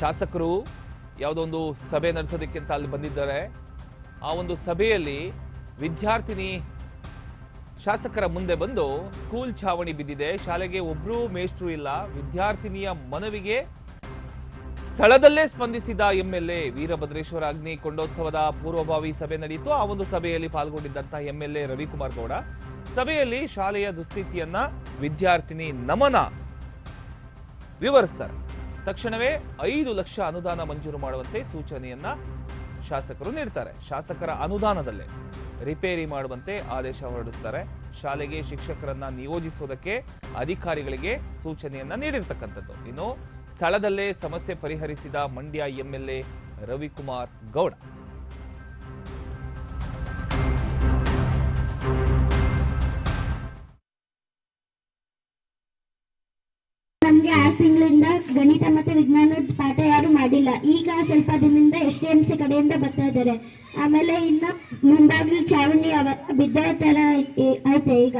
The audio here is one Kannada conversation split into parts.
ಶಾಸಕರು ಯಾವುದೋ ಒಂದು ಸಭೆ ನಡೆಸೋದಕ್ಕೆ ಅಂತ ಅಲ್ಲಿ ಬಂದಿದ್ದಾರೆ. ಆ ಒಂದು ಸಭೆಯಲ್ಲಿ ವಿದ್ಯಾರ್ಥಿನಿ ಶಾಸಕರ ಮುಂದೆ ಬಂದು ಸ್ಕೂಲ್ ಛಾವಣಿ ಬಿದ್ದಿದೆ. ಶಾಲೆಗೆ ಒಬ್ಬರೂ ಮೇಷ್ಟ್ರು ಇಲ್ಲ. ವಿದ್ಯಾರ್ಥಿನಿಯ ಮನವಿಗೆ ಸ್ಥಳದಲ್ಲೇ ಸ್ಪಂದಿಸಿದ ಎಂಎಲ್ಎ ವೀರಭದ್ರೇಶ್ವರ ಅಗ್ನಿ ಕೊಂಡೋತ್ಸವದ ಪೂರ್ವಭಾವಿ ಸಭೆ ನಡೆಯಿತು. ಆ ಒಂದು ಸಭೆಯಲ್ಲಿ ಪಾಲ್ಗೊಂಡಿದ್ದಂತಹ ಎ ರವಿಕುಮಾರ್ ಗೌಡ. ಸಭೆಯಲ್ಲಿ ಶಾಲೆಯ ದುಸ್ಥಿತಿಯನ್ನ ವಿದ್ಯಾರ್ಥಿನಿ ನಮನ ವಿವರಿಸ್ತಾರೆ. ತಕ್ಷಣವೇ ಐದು ಲಕ್ಷ ಅನುದಾನ ಮಂಜೂರು ಮಾಡುವಂತೆ ಸೂಚನೆಯನ್ನ ಶಾಸಕರು ನೀಡ್ತಾರೆ. ಶಾಸಕರ ಅನುದಾನದಲ್ಲೇ ರಿಪೇರಿ ಮಾಡುವಂತೆ ಆದೇಶ ಹೊರಡಿಸ್ತಾರೆ. ಶಾಲೆಗೆ ಶಿಕ್ಷಕರನ್ನ ನಿಯೋಜಿಸುವುದಕ್ಕೆ ಅಧಿಕಾರಿಗಳಿಗೆ ಸೂಚನೆಯನ್ನ ನೀಡಿರ್ತಕ್ಕಂಥದ್ದು. ಇನ್ನು ಸ್ಥಳದಲ್ಲೇ ಸಮಸ್ಯೆ ಪರಿಹರಿಸಿದ ಮಂಡ್ಯ ಎಂಎಲ್ಎ ರವಿಕುಮಾರ್ ಗೌಡ. ನಮ್ಗೆ ಆರು ತಿಂಗಳಿಂದ ಗಣಿತ ಮತ್ತೆ ವಿಜ್ಞಾನದ ಪಾಠ ಯಾರು ಮಾಡಿಲ್ಲ. ಈಗ ಸ್ವಲ್ಪ ದಿನದಿಂದ ಎಸ್ ಡಿ ಎಂ ಸಿ ಕಡೆಯಿಂದ ಬರ್ತಾ ಇದ್ದಾರೆ. ಆಮೇಲೆ ಇನ್ನು ಮುಂಬಾಗಿಲು ಚಾವಣಿ ಅವ ಬಿದ್ದೋ ಐ- ಐತೆ ಈಗ.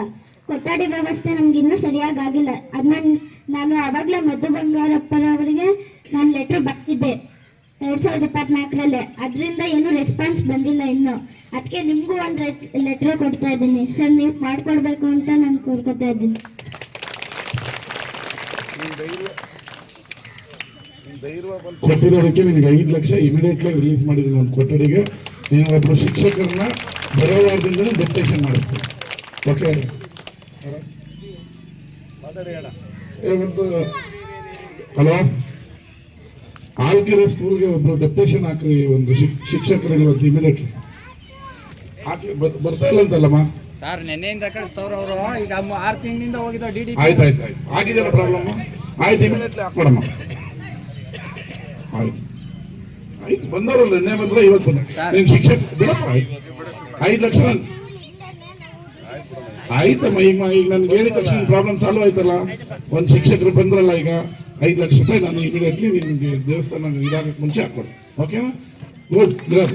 ಕೊಠಡಿ ವ್ಯವಸ್ಥೆ ನಮ್ಗೆ ಇನ್ನೂ ಸರಿಯಾಗಿ ಆಗಿಲ್ಲ ಅದನ್ನ ನಾನು ಆವಾಗಲೇ ಮಧು ಬಂಗಾರಪ್ಪನವರಿಗೆ ನಾನು ಲೆಟ್ರ್ ಬರ್ತಿದ್ದೆ ಎರಡ್ ಸಾವಿರದ ಇಪ್ಪತ್ನಾಲ್ಕರಲ್ಲೇ. ಅದರಿಂದ ಏನು ರೆಸ್ಪಾನ್ಸ್ ಬಂದಿಲ್ಲ ಇನ್ನು. ಅದಕ್ಕೆ ನಿಮಗೂ ಒಂದು ಲೆಟ್ರ್ ಕೊಡ್ತಾ ಇದ್ದೀನಿ. ಸರ್, ನೀವು ಮಾಡಿಕೊಡ್ಬೇಕು ಅಂತ ನಾನು ಕೊಡ್ಕೊತಾ ಇದ್ದೀನಿ. ಕೊಟ್ಟಿರೋದಕ್ಕೆ ನಿನಗೆ ಐದು ಲಕ್ಷ ಇಮಿಡಿಯೇಟ್ಲಿ ರಿಲೀಸ್ ಮಾಡಿದ್ದೀನಿ ಒಂದು ಕೊಠಡಿಗೆ. ನೀನು ಒಬ್ಬರು ಶಿಕ್ಷಕರನ್ನ ಬರೋ ವಾರದಿಂದಲೇ ಡೆಪ್ಟೇಷನ್ ಮಾಡಿಸ್ತೀನಿ ಓಕೆ ಹಲೋ? ಆಲ್ಕೆರೆ ಸ್ಕೂಲ್ಗೆ ಒಬ್ರು ಡೆಪ್ಟೇಷನ್ ಹಾಕ್ರಿ, ಒಂದು ಶಿಕ್- ಶಿಕ್ಷಕರಿಗೆ ಒಂದು ಇಮಿಡಿಯೇಟ್ಲಿ ಹಾಕಿ ಬರ್- ಬರ್ತಾ ಇಲ್ಲ ಅಂತಲ್ಲಮ್ಮ? ಸರ್ ನೆನ್ನೆಯಿಂದ ಕಳಿಸ್ತವ್ರು ಅವರು. ಈಗ ಆರು ತಿಂಗಳಿಂದ ಹೋಗಿದ್ದು ಡಿ ಡಿ ಆಯ್ತು ಆಯ್ತು ಆಯ್ತು. ಆಗಿದೆಯಲ್ಲ ಪ್ರಾಬ್ಲಮ್ ಆಯ್ತು ಇಮಿಡಿಯೇಟ್ಲಿ ಹಾಕೊಡಮ್ಮ ಆಯ್ತು. ಆಯ್ತು ಬಂದವರಲ್ಲ ನಿನ್ನೆ ಬಂದ್ರೆ ಇವತ್ತು ಬಂದ್ರೆ. ನೀನು ಶಿಕ್ಷಕ ಬಿಡಪ್ಪ ಐದು ಲಕ್ಷ ನನ್- ಆಯ್ತಮ್ಮ ಈಗ ಈಗ ನನ್ಗೆ ಹೇಳಿದ ತಕ್ಷಣ ಪ್ರಾಬ್ಲಮ್ ಸಾಲ್ವ್ ಆಯ್ತಲ್ಲ? ಒಂದು ಶಿಕ್ಷಕರು ಬಂದ್ರಲ್ಲ ಈಗ ಐದು ಲಕ್ಷ ರೂಪಾಯಿ ನಾನು ಇಮಿಡಿಯೇಟ್ಲಿ ನಿಮಗೆ ದೇವಸ್ಥಾನ ಇದಾಗಕ್ಕೆ ಮುಂಚೆ ಹಾಕ್ಕೊಡು ಓಕೆನಾ ಗುಡ್ ಗುಡ್